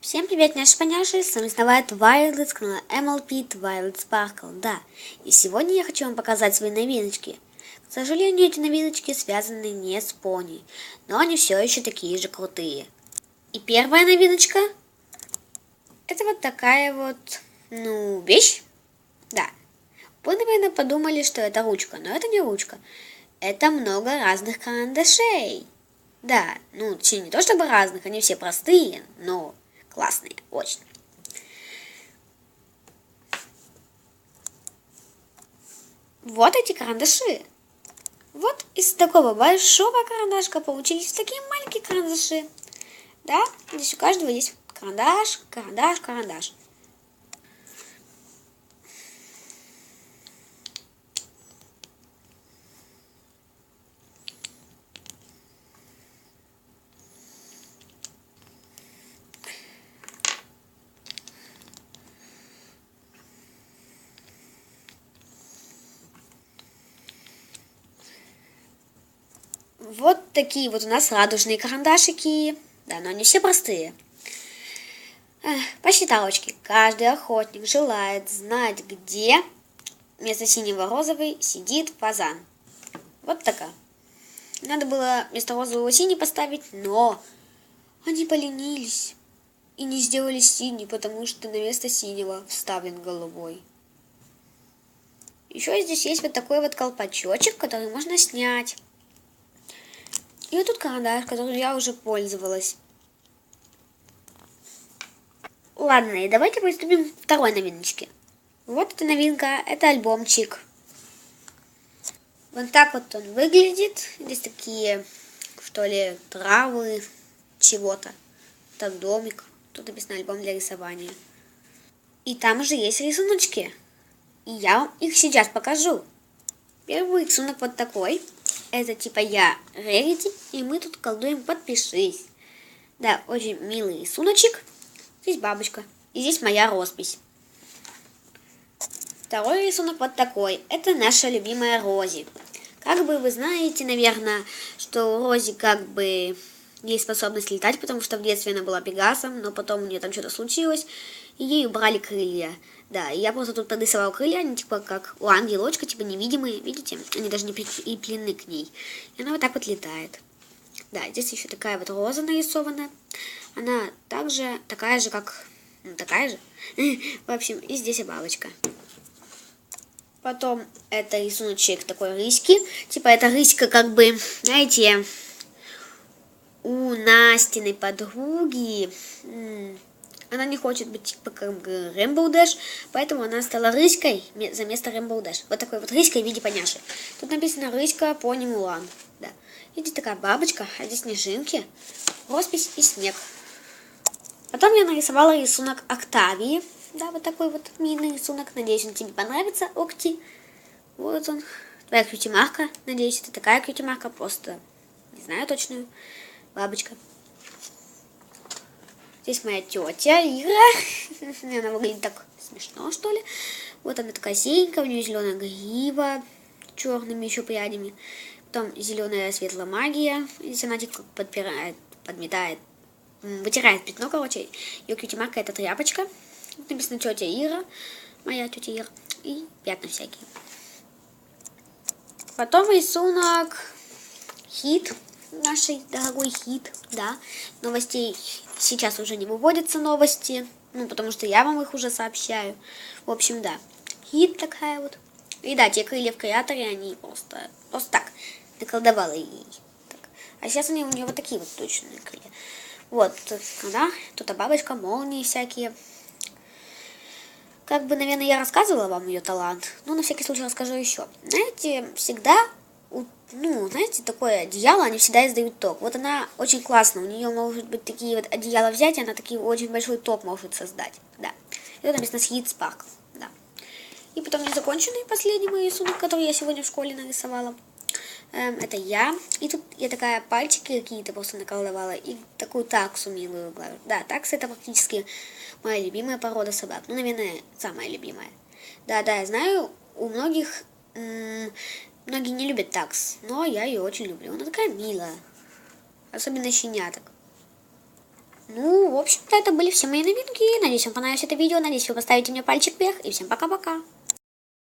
Всем привет, наши поняши, с вами снова Twilight с MLP Twilight Sparkle, да. И сегодня я хочу вам показать свои новиночки. К сожалению, эти новиночки связаны не с пони, но они все еще такие же крутые. И первая новиночка, это вот такая вот, ну, вещь, да. Вы, наверное, подумали, что это ручка, но это не ручка. Это много разных карандашей. Да, ну, точнее, не то чтобы разных, они все простые, но классные, очень. Вот эти карандаши. Вот из такого большого карандашка получились такие маленькие карандаши. Да, здесь у каждого есть карандаш, карандаш, карандаш. Вот такие вот у нас радужные карандашики. Да, но они все простые. Посчиталочки. Каждый охотник желает знать, где вместо синего розовый сидит фазан. Вот такая. Надо было вместо розового синий поставить, но они поленились и не сделали синий, потому что на место синего вставлен голубой. Еще здесь есть вот такой вот колпачочек, который можно снять. И вот тут карандаш, которым я уже пользовалась. Ладно, и давайте приступим к второй новиночке. Вот эта новинка, это альбомчик. Вот так вот он выглядит. Здесь такие, что ли, травы, чего-то. Там домик. Тут написано альбом для рисования. И там же есть рисуночки. И я вам их сейчас покажу. Первый рисунок вот такой. Это типа я Рерити, и мы тут колдуем «Подпишись». Да, очень милый рисуночек. Здесь бабочка. И здесь моя роспись. Второй рисунок вот такой. Это наша любимая Рози. Как бы вы знаете, наверное, что у Рози как бы есть способность летать, потому что в детстве она была пегасом, но потом у нее там что-то случилось, и ей убрали крылья. Да, я просто тут подрисовал крылья, они типа как у ангелочка, типа невидимые, видите? Они даже не прикреплены к ней. И она вот так вот летает. Да, здесь еще такая вот роза нарисована. Она также такая же, как... Ну, такая же. В общем, и здесь бабочка. Потом это рисуночек такой рыськи. Типа это рыська как бы, знаете, у Настиной подруги она не хочет быть типа как Rainbow Dash, поэтому она стала рыськой за место Rainbow Dash. Вот такой вот рыськой в виде поняши. Тут написано рыська пони Мулан. Да. И такая бабочка, а здесь снежинки, роспись и снег. Потом я нарисовала рисунок Октавии. Да, вот такой вот милый рисунок. Надеюсь, он тебе понравится, Окти. Вот он. Твоя кьюти-марка. Надеюсь, это такая кьюти-марка, просто не знаю точную. Бабочка. Здесь моя тетя Ира. Она выглядит так смешно, что ли. Вот она такая синенькая, у нее зеленая грива, черными еще прядями. Потом зеленая светлая магия. Здесь она типа подпирает, подметает, вытирает пятно, короче. Ее кьюти-марка это тряпочка. Тут написано тетя Ира, моя тетя Ира. И пятна всякие. Потом рисунок хит нашей дорогой хит, да. Новостей сейчас уже не выводятся новости, ну, потому что я вам их уже сообщаю. В общем, да, хит такая вот. И да, те крылья в креаторе, они просто, просто так, наколдовала ей. Так. А сейчас они у нее вот такие вот точные крылья. Вот, да, тут бабочка, молнии всякие. Как бы, наверное, я рассказывала вам ее талант, но на всякий случай расскажу еще. Знаете, всегда ну, знаете, такое одеяло, они всегда издают ток. Вот она очень классно, у нее может быть такие вот одеяла взять, и она такие очень большой ток может создать, да. Это написано Sweet Spark, да. И потом незаконченный последний мой рисунок, который я сегодня в школе нарисовала. Эм, это я. И тут я такая пальчики какие-то просто наколдовала. И такую таксу милую глажу. Да, такса это практически моя любимая порода собак. Ну, наверное, самая любимая. Да, да, я знаю, у многих Многие не любят такс, но я ее очень люблю. Она такая милая. Особенно щеняток. Ну, в общем-то, это были все мои новинки. Надеюсь, вам понравилось это видео. Надеюсь, вы поставите мне пальчик вверх. И всем пока-пока.